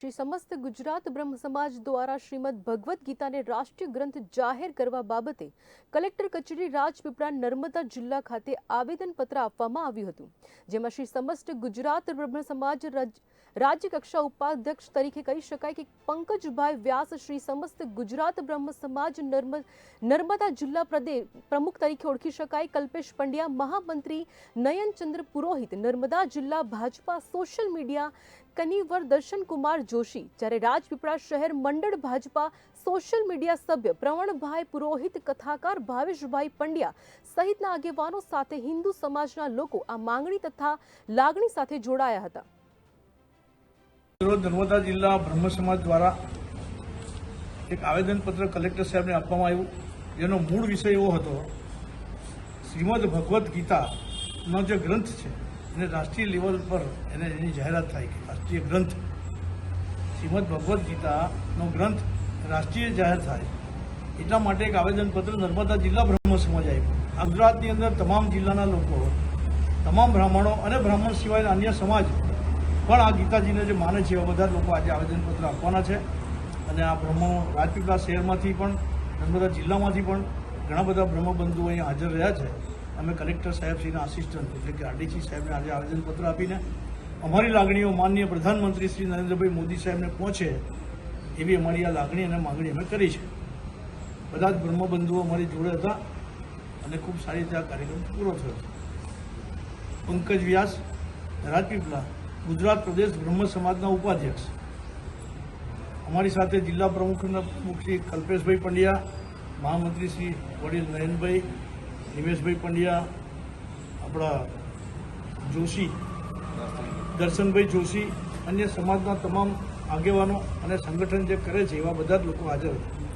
શ્રી સમસ્ત ગુજરાત બ્રહ્મ સમાજ દ્વારા શ્રીમદ ભગવદ્ ગીતાને રાષ્ટ્રીય ગ્રંથ જાહેર કરવા બાબતે કલેક્ટર કચેરી રાજપીપળા નર્મદા જિલ્લા ખાતે આવેદનપત્ર આપવામાં આવ્યું હતું, જેમાં શ્રી સમસ્ત ગુજરાત બ્રહ્મ સમાજ રજ- રાજ્ય કક્ષા ઉપાધ્યક્ષ તરીકે કહી શકાય કે પંકજભાઈ વ્યાસ શ્રી સમસ્ત ગુજરાત બ્રહ્મ સમાજ નર્મદા જિલ્લા પ્રદેશ પ્રમુખ તરીકે ઓળખી શકાય, કલ્પેશ પંડ્યા, મહામંત્રી નયનચંદ્ર પુરોહિત, નર્મદા જિલ્લા ભાજપા સોશિયલ મીડિયા કનિવર દર્શન કુમાર જોશી, જ્યારે રાજપીપળા શહેર મંડળ ભાજપા સોશિયલ મીડિયા સભ્ય પ્રવણભાઈ પુરોહિત, કથાકાર ભાવેશભાઈ પંડ્યા સહિતના આગેવાનો સાથે હિન્દુ સમાજના લોકો આ માંગણી તથા લાગણી સાથે જોડાયા હતા. નર્મદા જિલ્લા બ્રહ્મ સમાજ દ્વારા એક આવેદનપત્ર કલેક્ટર સાહેબને આપવામાં આવ્યું. જેનો મૂળ વિષય એવો હતો, શ્રીમદ ભગવદ્ ગીતાનો જે ગ્રંથ છે, એને રાષ્ટ્રીય લેવલ પર એને એની જાહેરાત થાય કે રાષ્ટ્રીય ગ્રંથ શ્રીમદ ભગવદ્ ગીતાનો ગ્રંથ રાષ્ટ્રીય જાહેર થાય. એટલા માટે એક આવેદનપત્ર નર્મદા જિલ્લા બ્રહ્મ સમાજ આપ્યું. ગુજરાતની અંદર તમામ જિલ્લાના લોકો, તમામ બ્રાહ્મણો અને બ્રાહ્મણ સિવાયના અન્ય સમાજ પણ આ ગીતાજીને જે માને છે એવા બધા લોકો આજે આવેદનપત્ર આપવાના છે. અને આ બ્રહ્મો રાજપીપળા શહેરમાંથી પણ, નર્મદા જિલ્લામાંથી પણ ઘણા બધા બ્રહ્મબંધુઓ અહીંયા હાજર રહ્યા છે. અમે કલેક્ટર સાહેબશ્રીના આસિસ્ટન્ટ એટલે કે આરડીસી સાહેબને આજે આવેદનપત્ર આપીને અમારી લાગણીઓ માનનીય પ્રધાનમંત્રી શ્રી નરેન્દ્રભાઈ મોદી સાહેબને પહોંચે એવી અમારી આ લાગણી અને માગણી અમે કરી છે. બધા જ બ્રહ્મબંધુઓ અમારી જોડે હતા અને ખૂબ સારી રીતે આ કાર્યક્રમ પૂરો થયો પંકજ વ્યાસ રાજપીપલા ગુજરાત પ્રદેશ બ્રહ્મ સમાજના ઉપાધ્યક્ષ. અમારી સાથે જિલ્લા પ્રમુખના પ્રમુખ શ્રી કલ્પેશભાઈ પંડ્યા, મહામંત્રી શ્રી વડીલ નયનભાઈ નિમેશભાઈ પંડ્યા, આપણા જોશી દર્શનભાઈ જોશી, અન્ય સમાજના તમામ આગેવાનો અને સંગઠન જે કરે છે, એવા બધા જ લોકો હાજર હતા